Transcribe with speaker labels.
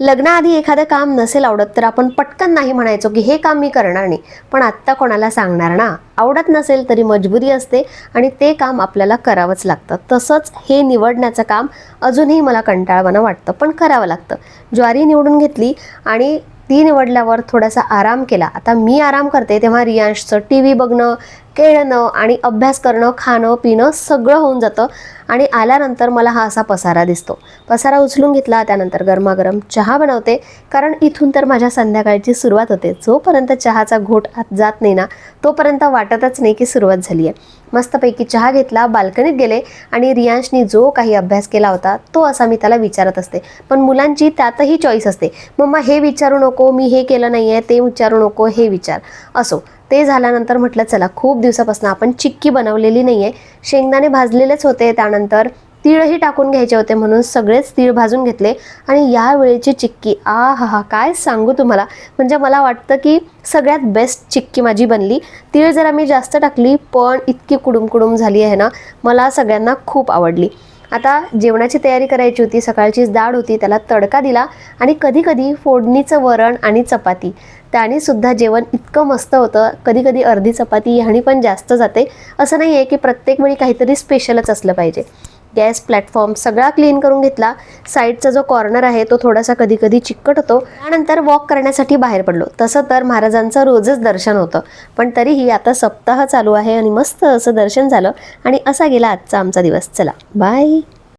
Speaker 1: लग्नाआधी एखादं काम नसेल आवडत तर आपण पटकन नाही म्हणायचो की हे काम मी करणार नाही. पण आत्ता कोणाला सांगणार ना? आवडत नसेल तरी मजबुरी असते आणि ते काम आपल्याला करावंच लागतं. तसंच हे निवडण्याचं काम अजूनही मला कंटाळवाणं वाटतं पण करावं लागतं. ज्वारी निवडून घेतली आणि ती निवडल्यावर थोडासा आराम केला. आता मी आराम करते तेव्हा रियांशचं टी व्ही बघणं खेळणं आणि अभ्यास करणं खाणं पिणं सगळं होऊन जातं आणि आल्यानंतर मला हा असा पसारा दिसतो. पसारा उचलून घेतला त्यानंतर गरमागरम चहा बनवते. कारण इथून तर माझ्या संध्याकाळची सुरुवात होते. जोपर्यंत चहाचा घोट आत जात नाही ना तोपर्यंत वाटतच नाही की सुरुवात झाली आहे. मस्तपैकी चहा घेतला बाल्कनीत गेले आणि रियांशनी जो काही अभ्यास केला होता तो असा मी त्याला विचारत असते. पण मुलांची त्यातही चॉईस असते. मम्मा हे विचारू नको मी हे केलं नाही आहे ते विचारू नको हे विचार. असो. ते झाल्यानंतर म्हटलं चला खूप दिवसापासून आपण चिक्की बनवलेली नाही आहे शेंगदाणे भाजलेलेच होते त्यानंतर. तीळही टाकून घ्यायचे होते म्हणून सगळेच तीळ भाजून घेतले. आणि या वेळेची चिक्की आ हा हा काय सांगू तुम्हाला? म्हणजे मला वाटतं की सगळ्यात बेस्ट चिक्की माझी बनली. तीळ जरा मी जास्त टाकली पण इतकी कुडुम कुडुम झाली आहे ना मला सगळ्यांना खूप आवडली. आता जेवणाची तयारी करायची होती सकाळचीच डाळ होती त्याला तडका दिला आणि कधीकधी फोडणीचं वरण आणि चपाती. त्याने सुद्धा जेवण इतकं मस्त होतं कधी कधी अर्धी चपाती ह्यानी पण जास्त जाते. असं नाही आहे की प्रत्येक वेळी काहीतरी स्पेशलच असलं पाहिजे. गॅस प्लॅटफॉर्म सगळा क्लीन करून घेतला. साईडचा जो कॉर्नर आहे तो थोडासा कधी कधी चिकट होतो. त्यानंतर वॉक करण्यासाठी बाहेर पडलो. तसं तर महाराजांचं रोजच दर्शन होतं. पण तरीही आता सप्ताह चालू आहे आणि मस्त असं दर्शन झालं आणि असा गेला आजचा आमचा दिवस. चला बाय